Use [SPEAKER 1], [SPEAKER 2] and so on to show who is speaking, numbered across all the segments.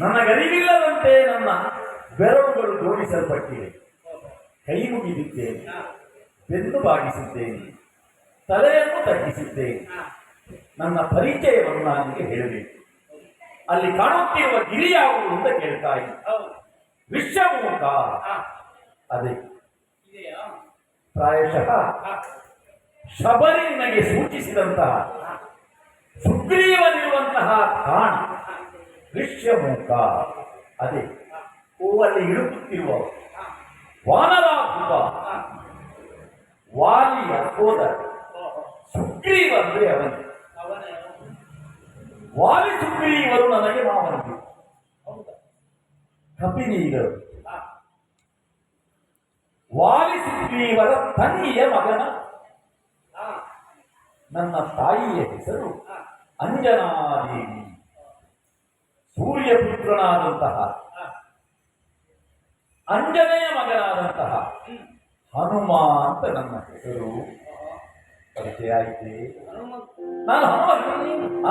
[SPEAKER 1] ನನಗರಿವಿಲ್ಲದಂತೆ ನನ್ನ ಬೆರಳುಗಳು ಜೋಡಿಸಲ್ಪಟ್ಟಿವೆ ಕೈ ಮುಗಿದಿದ್ದೇನೆ. ಬೆನ್ನು ಬಾಗಿಸಿದ್ದೇನೆ. ತಲೆಯನ್ನು ತಗ್ಗಿಸಿದ್ದೇನೆ. ನನ್ನ ಪರಿಚಯವನ್ನು ನನಗೆ ಹೇಳಬೇಕು. ಅಲ್ಲಿ ಕಾಣುತ್ತಿರುವ ಗಿರಿ ಯಾವುದು ಅಂತ ಕೇಳ್ತಾ ಇದ್ದ. ವಿಶ್ವಮೂಕ ಅದೇ. ಪ್ರಾಯಶಃ ಶಬರಿ ನನಗೆ ಸೂಚಿಸಿದಂತಹ ಸುಗ್ರೀವನಿರುವಂತಹ ಕಾಣ. ವಿಶ್ವಮೂಕ ಅದೇ, ಹೂವಲ್ಲಿ ಇಳುಕುತ್ತಿರುವ
[SPEAKER 2] ಹೂವ
[SPEAKER 1] ವಾಲಿಯ ಸೋದರ. ಸುಗ್ರೀವ ಅಂದ್ರೆ ಅವನು. ವಾಲಿ ಸುಗ್ರೀವರು ನನಗೆ ಮಾವನಿಗೆ
[SPEAKER 2] ಹಾ
[SPEAKER 1] ವಾಲಿ ಸುಗ್ರೀವರ ತಂಗಿಯ ಮಗನ. ನನ್ನ ತಾಯಿಯ ಹೆಸರು ಅಂಜನಾದೇವಿ. ಸೂರ್ಯಪುತ್ರನಾದಂತಹ ಅಂಜನೆಯ ಮಗನಾದಂತಹ ಹನುಮ ಅಂತ ನನ್ನ ಹೆಸರು. ಪರಿಚಯ ಆಯ್ತೆ
[SPEAKER 2] ಹನುಮಂತ.
[SPEAKER 1] ನಾನು ಹನುಮ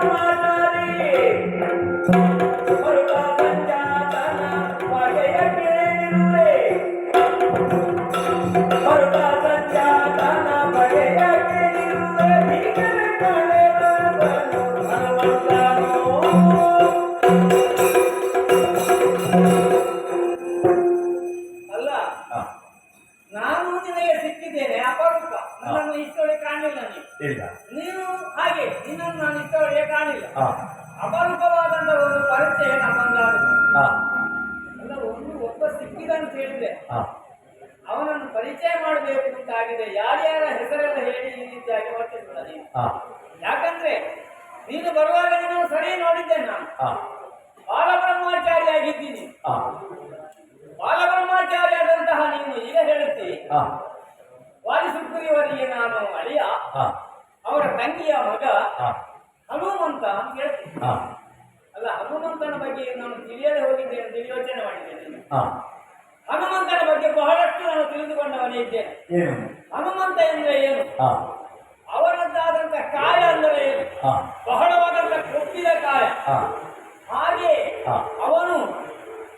[SPEAKER 1] ಆ
[SPEAKER 2] ಅಲ್ಲ ಒಂದು ಪರಿಚಯ ನಮ್ಮಂದಾಗಿದೆ
[SPEAKER 1] ಆ,
[SPEAKER 2] ಅಲ್ಲ ಒಂದು ಒಬ್ಬ ಸಿಕ್ಕಿದ ಅಂತ ಹೇಳಿದ್ರೆ ಅವನನ್ನು ಪರಿಚಯ ಮಾಡಬೇಕು ಅಂತ ಆಗಿದೆ ಯಾರ್ಯಾರ ಹೆಸರೆಲ್ಲ ಹೇಳಿ ಈ ರೀತಿಯಾಗಿ
[SPEAKER 1] ಆ,
[SPEAKER 2] ಯಾಕಂದ್ರೆ ನೀನು ಬರುವಾಗ ನೀನು ಸರಿ ನೋಡಿದ್ದೆ ನಾನು.
[SPEAKER 1] ಬಾಲಬ್ರಹ್ಮಾಚಾರ್ಯ
[SPEAKER 2] ಬಾಲಬ್ರಹ್ಮಚಾರಿ ಆಗಿದ್ದೀನಿ ಬಾಲಬ್ರಹ್ಮಚಾರಿ ಆದಂತಹ ನೀನು ಈಗ ಹೇಳುತ್ತಿ.
[SPEAKER 1] ಆ,
[SPEAKER 2] ವಾಲಿಸುಗ್ರೀವರಿಗೆ ನಾನು ಅಳಿಯ. ಅವರ ತಂಗಿಯ ಮಗ ಹನುಮಂತ ಅಂತ ಹೇಳ್ತೀನಿ. ಅಲ್ಲ ಹನುಮಂತನ ಬಗ್ಗೆ ನಾನು ತಿಳಿಯದೆ ಹೋಗಿದ್ದೇನೆ ಅಂತ ಯೋಚನೆ ಮಾಡಿದ್ದೇನೆ. ಹನುಮಂತನ ಬಗ್ಗೆ ಬಹಳಷ್ಟು ನಾನು ತಿಳಿದುಕೊಂಡವನೇ ಇದ್ದೇನೆ ಹನುಮಂತ ಎಂದ್ರೆ ಏನು? ಅವರದ್ದಾದಂತ ಕಾಯ ಅಂದರೆ ಏನು?
[SPEAKER 1] ಬಹಳವಾದಂತಹ
[SPEAKER 2] ಬಹಳವಾದಂತ ಕೊಟ್ಟಿದ ಕಾಯ. ಹಾಗೆ. ಅವನು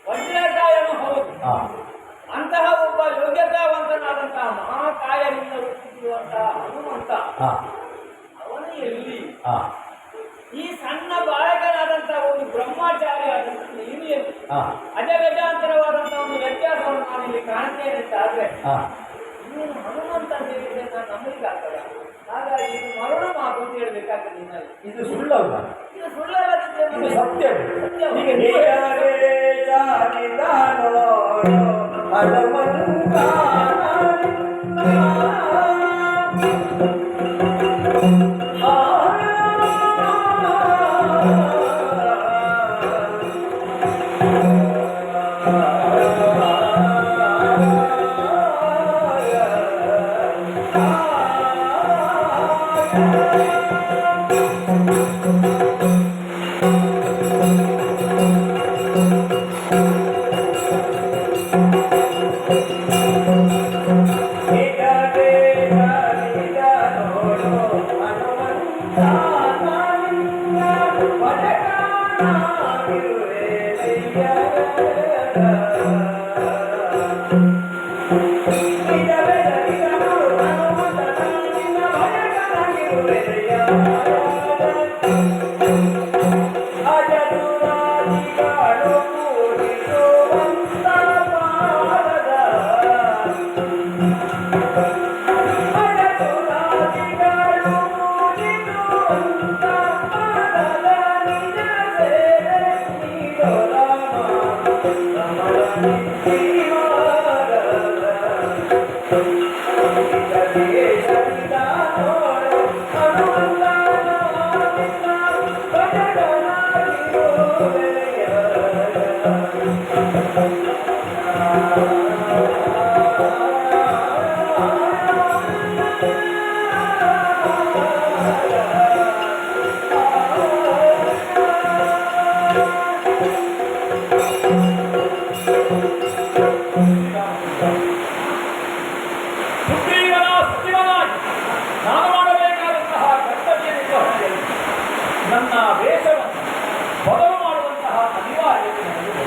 [SPEAKER 2] ವಜ್ರಕಾಯನು ಹೌದು. ಅಂತಹ ಒಬ್ಬ ಯೋಗ್ಯತಾವಂತನಾದಂತಹ ಮಹಾಕಾಯದಿಂದ ಹುಟ್ಟಿರುವಂತಹ ಹನುಮಂತ. ಅವನು ಎಲ್ಲಿ? ಈ ಸಣ್ಣ ಬಾಲಕನಾದಂತಹ ಒಂದು ಬ್ರಹ್ಮಚಾರಿ ಆದಂತಹ ನೀನು ಎಲ್ಲಿ ಗಜಾಂತರವಾದಂತಹ ಒಂದು ವ್ಯತ್ಯಾಸವನ್ನು ನಾನು ಇಲ್ಲಿ ಕಾಣ್ತೇನೆ ಅಂತ ಆದ್ರೆ ಇವನು ಹನುಮಂತ ಅಂತ ಹೇಳಿದ್ರೆ ನಾನು ನಂಬಲಿಕ್ಕಾಗಲ್ಲ ಹಾಗಾಗಿ ಇದು ಮರಣ ಮಾತು ಅಂತ ಹೇಳ್ಬೇಕಾಗ್ತದೆ ನಿನ್ನಲ್ಲಿ
[SPEAKER 1] ಇದು ಸುಳ್ಳಲ್ಲ.
[SPEAKER 2] ಇದು ಸುಳ್ಳಲ್ಲದಿದ್ದರೆ
[SPEAKER 1] ಸತ್ಯ.
[SPEAKER 2] ಸತ್ಯ.
[SPEAKER 1] Hanumantha
[SPEAKER 3] Thank you. ನಾನು ಮಾಡಬೇಕಾದಂತಹ ಕರ್ತವ್ಯದಿಂದ ಹೊರಗೆ
[SPEAKER 2] ನನ್ನ ವೇಷವನ್ನು ಬದಲು ಮಾಡುವಂತಹ ಅನಿವಾರ್ಯತೆ
[SPEAKER 3] ನನಗೆ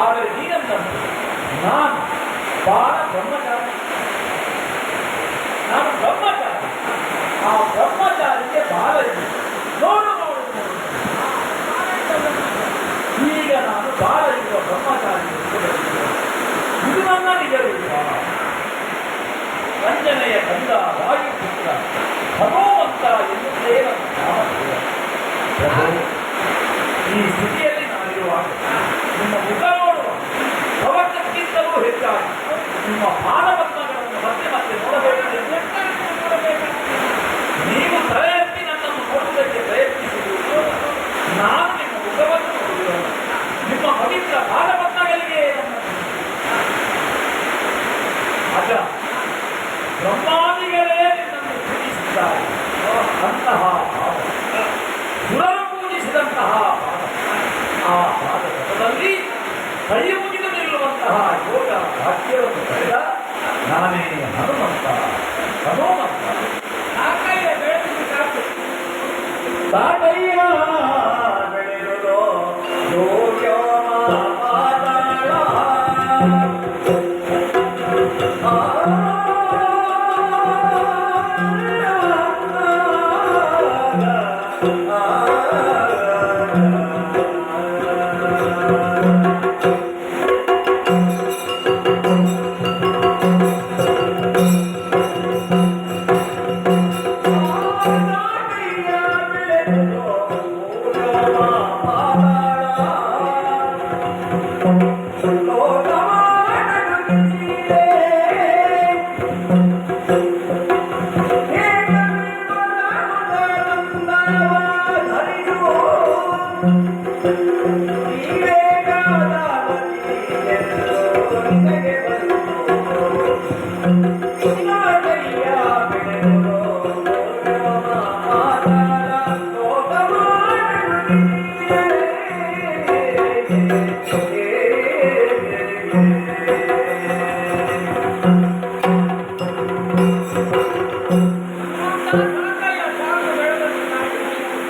[SPEAKER 3] ಆದರೆ ನೀನನ್ನು
[SPEAKER 2] ನಾನು ಬಾಳ ಬ್ರಹ್ಮಚಾರಿ. ನಾನು ಬ್ರಹ್ಮಚಾರಿ. ಆ ಬ್ರಹ್ಮಚಾರಿಗೆ ಬಾಲ ಇದೆ ನೋಡು ಈಗ ನಾನು ಬಾಲ ಬ್ರಹ್ಮಚಾರಿ ಇದು
[SPEAKER 3] ನನ್ನ ನಿಜವಿಲ್ಲ
[SPEAKER 2] ಅಂಜನೆಯ ಗಂಧ ವಾಯುಪುತ್ರ ಭಗವಂತ
[SPEAKER 3] ಎನ್ನುವುದೇ
[SPEAKER 2] ನಮ್ಮ ಈ ಸ್ಥಿತಿಯಲ್ಲಿ ನಾನಿರುವಾಗ
[SPEAKER 3] ನಿಮ್ಮ
[SPEAKER 2] ಮುಖ ನೋಡುವ ಭವನಕ್ಕಿಂತಲೂ
[SPEAKER 3] ಹೆಚ್ಚಾಗಿ
[SPEAKER 2] ನಿಮ್ಮ ಪಾನವನ್ನು ಸಂಪಾದಿಗಳೇ ನಿನ್ನನ್ನು ಪೂಜಿಸಿದ್ದಾರೆ
[SPEAKER 3] ಅಂತಹ
[SPEAKER 2] ಗುರರು ಪೂಜಿಸಿದಂತಹ ಆ ಭಾಗದಲ್ಲಿ ಕೈ
[SPEAKER 3] ನಿಲ್ಲುವಂತಹ ಯೋಗ ಭಾಗ್ಯವನ್ನು ಪಡೆದ ನಾನೇ ಹನುಮಂತ ಹನುಮಂತ. ಆ ಬೆಳೆದು ಸಾಕು